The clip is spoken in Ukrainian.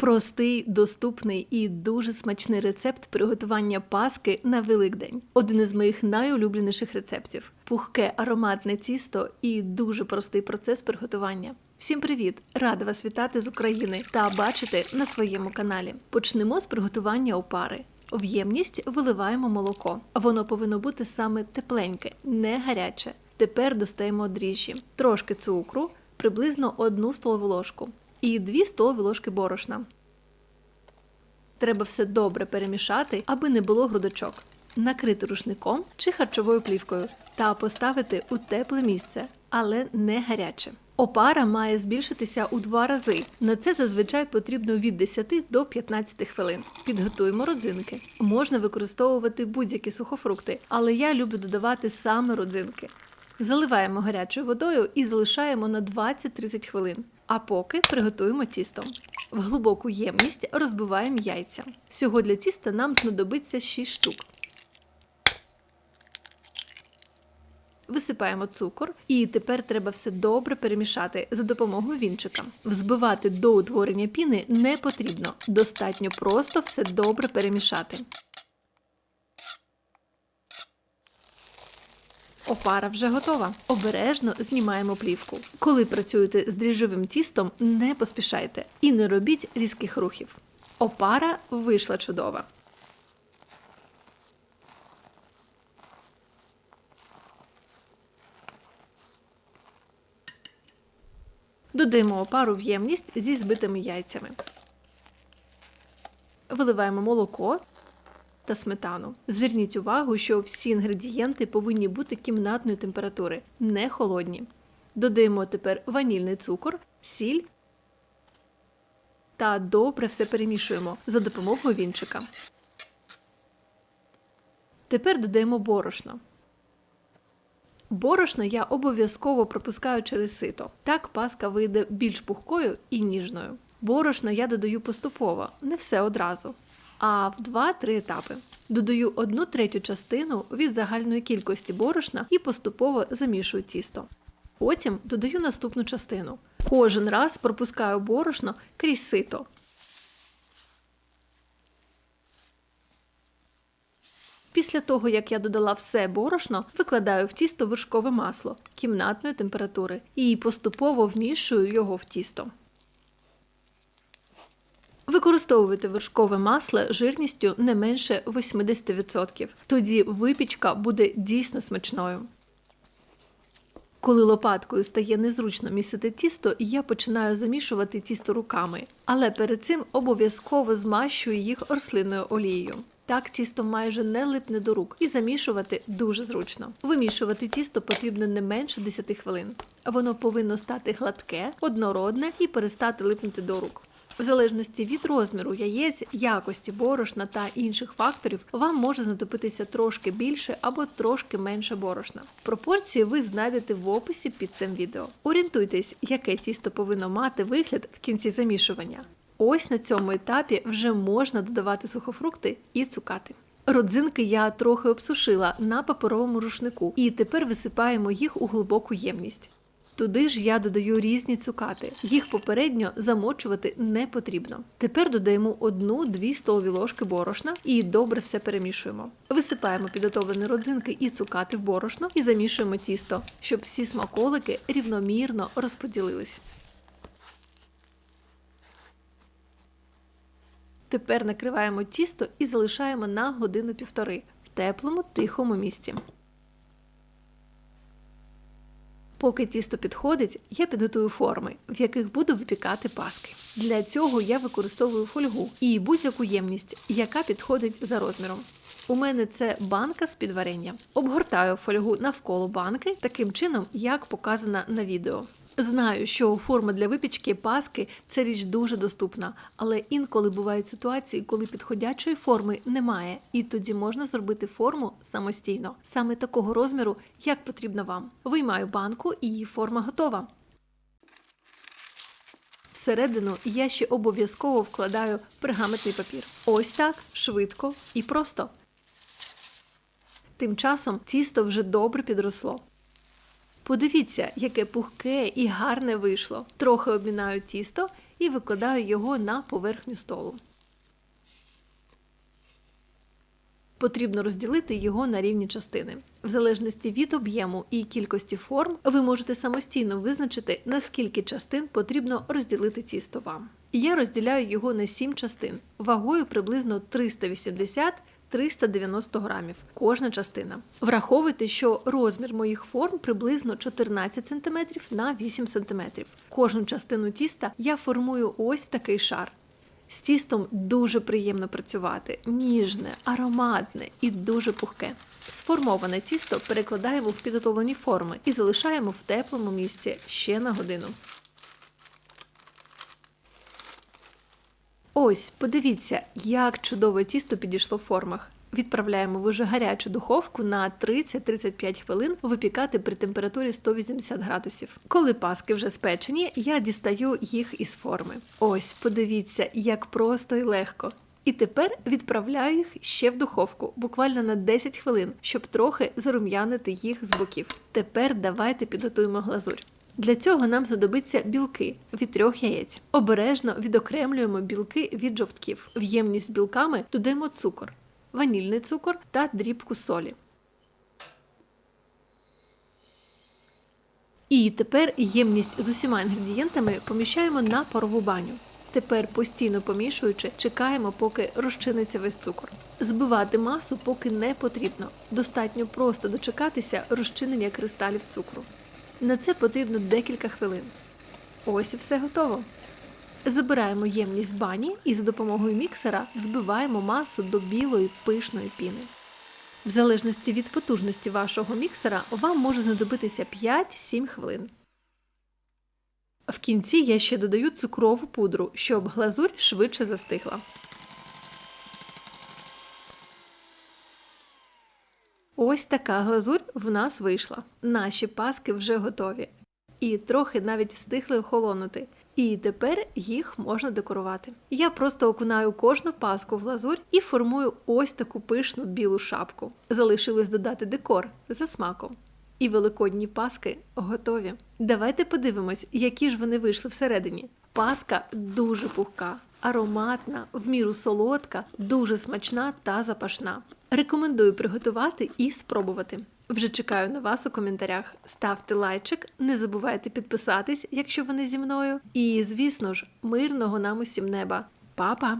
Простий, доступний і дуже смачний рецепт приготування паски на Великдень. Один із моїх найулюбленіших рецептів: пухке ароматне тісто і дуже простий процес приготування. Всім привіт! Рада вас вітати з України та бачити на своєму каналі. Почнемо з приготування опари. В ємність виливаємо молоко. Воно повинно бути саме тепленьке, не гаряче. Тепер достаємо дріжджі, трошки цукру, приблизно 1 столову ложку і 2 столові ложки борошна. Треба все добре перемішати, аби не було грудочок. Накрити рушником чи харчовою плівкою та поставити у тепле місце, але не гаряче. Опара має збільшитися у два рази. На це зазвичай потрібно від 10 до 15 хвилин. Підготуємо родзинки. Можна використовувати будь-які сухофрукти, але я люблю додавати саме родзинки. Заливаємо гарячою водою і залишаємо на 20-30 хвилин. А поки приготуємо тісто. В глибоку ємність розбиваємо яйця. Всього для тіста нам знадобиться 6 штук. Висипаємо цукор, і тепер треба все добре перемішати за допомогою вінчика. Взбивати до утворення піни не потрібно. Достатньо просто все добре перемішати. Опара вже готова. Обережно знімаємо плівку. Коли працюєте з дріжджовим тістом, не поспішайте і не робіть різких рухів. Опара вийшла чудова. Додаємо опару в ємність зі збитими яйцями. Виливаємо молоко та сметану. Зверніть увагу, що всі інгредієнти повинні бути кімнатної температури, не холодні. Додаємо тепер ванільний цукор, сіль та добре все перемішуємо за допомогою вінчика. Тепер додаємо борошно. Борошно я обов'язково пропускаю через сито. Так паска вийде більш пухкою і ніжною. Борошно я додаю поступово, не все одразу, а в 2-3 етапи. Додаю 1 третю частину від загальної кількості борошна і поступово замішую тісто. Потім додаю наступну частину. Кожен раз пропускаю борошно крізь сито. Після того, як я додала все борошно, викладаю в тісто вершкове масло кімнатної температури і поступово вмішую його в тісто. Використовуйте вершкове масло жирністю не менше 80%. Тоді випічка буде дійсно смачною. Коли лопаткою стає незручно місити тісто, я починаю замішувати тісто руками, але перед цим обов'язково змащую їх рослинною олією. Так тісто майже не липне до рук і замішувати дуже зручно. Вимішувати тісто потрібно не менше 10 хвилин. Воно повинно стати гладке, однородне і перестати липнути до рук. В залежності від розміру яєць, якості борошна та інших факторів, вам може знадобитися трошки більше або трошки менше борошна. Пропорції ви знайдете в описі під цим відео. Орієнтуйтесь, яке тісто повинно мати вигляд в кінці замішування. Ось на цьому етапі вже можна додавати сухофрукти і цукати. Родзинки я трохи обсушила на паперовому рушнику, і тепер висипаємо їх у глибоку ємність. Туди ж я додаю різні цукати. Їх попередньо замочувати не потрібно. Тепер додаємо 1-2 столові ложки борошна і добре все перемішуємо. Висипаємо підготовлені родзинки і цукати в борошно і замішуємо тісто, щоб всі смаколики рівномірно розподілились. Тепер накриваємо тісто і залишаємо на годину-півтори в теплому тихому місці. Поки тісто підходить, я підготую форми, в яких буду випікати паски. Для цього я використовую фольгу і будь-яку ємність, яка підходить за розміром. У мене це банка з під варення. Обгортаю фольгу навколо банки таким чином, як показано на відео. Знаю, що форма для випічки паски це річ дуже доступна, але інколи бувають ситуації, коли підходячої форми немає, і тоді можна зробити форму самостійно, саме такого розміру, як потрібно вам. Виймаю банку і її форма готова. Всередину я ще обов'язково вкладаю пергаментний папір. Ось так, швидко і просто. Тим часом тісто вже добре підросло. Подивіться, яке пухке і гарне вийшло. Трохи обмінаю тісто і викладаю його на поверхню столу. Потрібно розділити його на рівні частини. В залежності від об'єму і кількості форм, ви можете самостійно визначити, наскільки частин потрібно розділити тісто вам. Я розділяю його на 7 частин, вагою приблизно 380-390 грамів. Кожна частина. Враховуйте, що розмір моїх форм приблизно 14 см на 8 см. Кожну частину тіста я формую ось в такий шар. З тістом дуже приємно працювати, ніжне, ароматне і дуже пухке. Сформоване тісто перекладаємо в підготовлені форми і залишаємо в теплому місці ще на годину. Ось, подивіться, як чудове тісто підійшло в формах. Відправляємо в уже гарячу духовку на 30-35 хвилин випікати при температурі 180 градусів. Коли паски вже спечені, я дістаю їх із форми. Ось, подивіться, як просто і легко. І тепер відправляю їх ще в духовку, буквально на 10 хвилин, щоб трохи зарум'янити їх з боків. Тепер давайте підготуємо глазурь. Для цього нам знадобиться білки від трьох яєць. Обережно відокремлюємо білки від жовтків. В ємність з білками додаємо цукор, ванільний цукор та дрібку солі. І тепер ємність з усіма інгредієнтами поміщаємо на парову баню. Тепер постійно помішуючи, чекаємо, поки розчиниться весь цукор. Збивати масу поки не потрібно. Достатньо просто дочекатися розчинення кристалів цукру. На це потрібно декілька хвилин. Ось і все готово. Забираємо ємність бані і за допомогою міксера взбиваємо масу до білої пишної піни. В залежності від потужності вашого міксера вам може знадобитися 5-7 хвилин. В кінці я ще додаю цукрову пудру, щоб глазурь швидше застигла. Ось така глазурь в нас вийшла. Наші паски вже готові. І трохи навіть встигли охолонути. І тепер їх можна декорувати. Я просто окунаю кожну паску в глазурь і формую ось таку пишну білу шапку. Залишилось додати декор за смаком. І великодні паски готові. Давайте подивимось, які ж вони вийшли всередині. Паска дуже пухка, ароматна, в міру солодка, дуже смачна та запашна. Рекомендую приготувати і спробувати. Вже чекаю на вас у коментарях. Ставте лайчик, не забувайте підписатись, якщо вони зі мною. І, звісно ж, мирного нам усім неба. Па-па!